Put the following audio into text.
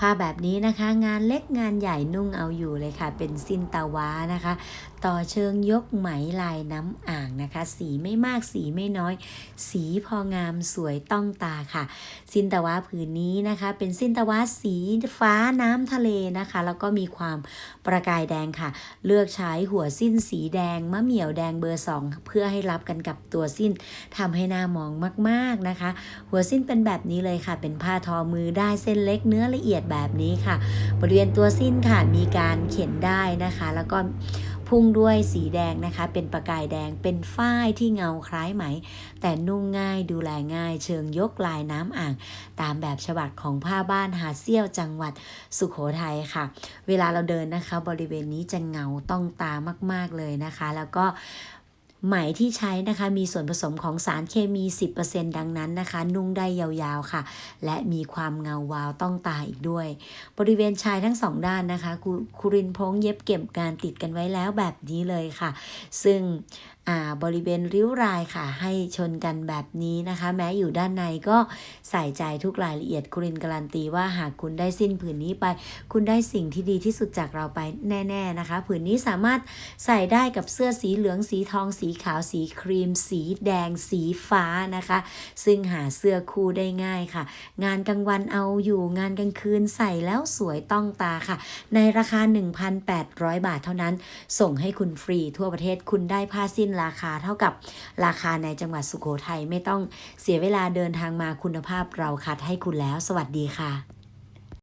ผ้าแบบนี้นะคะ งานเล็กงานใหญ่นุ่งเอาอยู่เลยค่ะ เป็นสินตะวานะคะ ต่อเชิงยกไหมลายน้ำอ่างนะคะ สีไม่มากสีไม่น้อย สีพองามสวยต้องตาค่ะสินตะวาผืนนี้นะคะ เป็นสินตะวาสีฟ้าน้ำทะเลนะคะ แล้วก็มีความประกายแดงค่ะ เลือกใช้หัวสิ้นสีแดงมะเหมี่ยวแดงเบอร์สองเพื่อให้รับกันกับตัวสิ้นทำให้หน้ามองมาก ๆนะคะ หัวสิ้นเป็นแบบนี้เลยค่ะ เป็นผ้าทอมือได้เส้นเล็กเนื้อละเอียดแบบนี้ค่ะ บริเวณตัวสิ้นค่ะมีการเข็นได้นะคะ แล้วก็พุ่งด้วยสีแดงนะคะ เป็นประกายแดงเป็นฝ้ายที่เงาคล้ายไหม แต่นุ่งง่ายดูแลง่าย เชิงยกลายน้ำอ่าง ตามแบบฉบับของผ้าบ้านหาเซี่ยวจังหวัดสุขโขทัยค่ะ เวลาเราเดินนะคะ บริเวณนี้จะเงาต้องตามาก ๆเลยนะคะ แล้วก็ ไหมที่ใช้นะคะมีส่วนผสมของสารเคมี 10%ดังนั้นนะคะ นุ่งได้ยาวๆค่ะ และมีความเงาวาวต้องตาอีกด้วย บริเวณชายทั้งสองด้านนะคะคุคุรินพงเย็บเก็บการติดกันไว้แล้วแบบนี้เลยค่ะ ซึ่ง บริเวณริ้วรายค่ะ ให้ชนกันแบบนี้นะคะ แม้อยู่ด้านในก็ใส่ใจทุกรายละเอียดคุรินการันตีว่าหากคุณได้สิ้นผืนนี้ไป คุณได้สิ่งที่ดีที่สุดจากเราไปแน่ๆนะคะ ผืนนี้สามารถใส่ได้กับเสื้อสีเหลืองสีทองสีขาวสีครีม สีแดงสีฟ้านะคะ ซึ่งหาเสื้อคู่ได้ง่ายค่ะ งานกลางวันเอาอยู่งานกลางคืนใส่แล้วสวยต้องตาค่ะ ในราคา 1,800 บาทเท่านั้น ส่งให้คุณฟรีทั่วประเทศคุณได้ผ้าสิ้นราคาเท่ากับราคาในจังหวัดสุโขทัยไม่ต้องเสียเวลาเดินทางมาคุณภาพเราคัดให้คุณแล้ว สวัสดีค่ะ